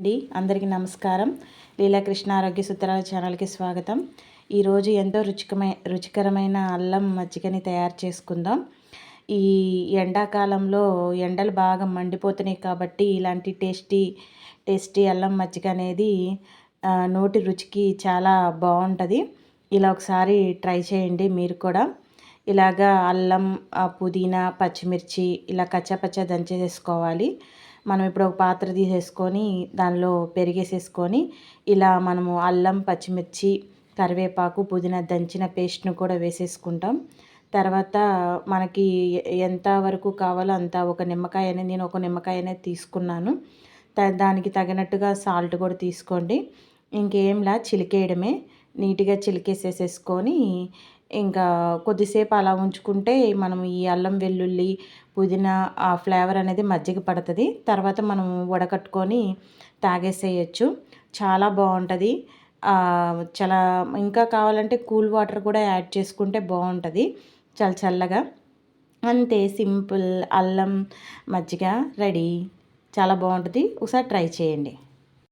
అండి. అందరికీ నమస్కారం. లీలాకృష్ణ ఆరోగ్య సూత్రాల ఛానల్కి స్వాగతం. ఈరోజు ఎంతో రుచికమై రుచికరమైన అల్లం మజ్జిగని తయారు చేసుకుందాం. ఈ ఎండాకాలంలో ఎండలు బాగా మండిపోతున్నాయి కాబట్టి ఇలాంటి టేస్టీ టేస్టీ అల్లం మజ్జిగ అనేది నోటి రుచికి చాలా బాగుంటుంది. ఇలా ఒకసారి ట్రై చేయండి మీరు కూడా. ఇలాగా అల్లం పుదీనా పచ్చిమిర్చి ఇలా కచ్చపచ్చ దంచేసుకోవాలి మనం ఇప్పుడు ఒక పాత్ర తీసేసుకొని దానిలో పెరిగేసేసుకొని ఇలా మనము అల్లం పచ్చిమిర్చి కరివేపాకు పుదీనా దంచిన పేస్ట్ను కూడా వేసేసుకుంటాం. తర్వాత మనకి ఎంత వరకు కావాలో అంత ఒక నిమ్మకాయ అనేది నేను ఒక నిమ్మకాయ అనేది తీసుకున్నాను దానికి తగినట్టుగా సాల్ట్ కూడా తీసుకోండి. ఇంకేంలా చిలికేయడమే. నీట్గా చిలికేసేసేసుకొని ఇంకా కొద్దిసేపు అలా ఉంచుకుంటే మనం ఈ అల్లం వెల్లుల్లి పుదీనా ఆ ఫ్లేవర్ అనేది మజ్జిగ పడుతుంది. తర్వాత మనం వడకట్టుకొని తాగేసేయచ్చు. చాలా బాగుంటుంది చాలా ఇంకా కావాలంటే కూల్ వాటర్ కూడా యాడ్ చేసుకుంటే బాగుంటుంది చాలా చల్లగా. అంతే సింపుల్ అల్లం మజ్జిగ రెడీ. చాలా బాగుంటుంది ఒకసారి ట్రై చేయండి.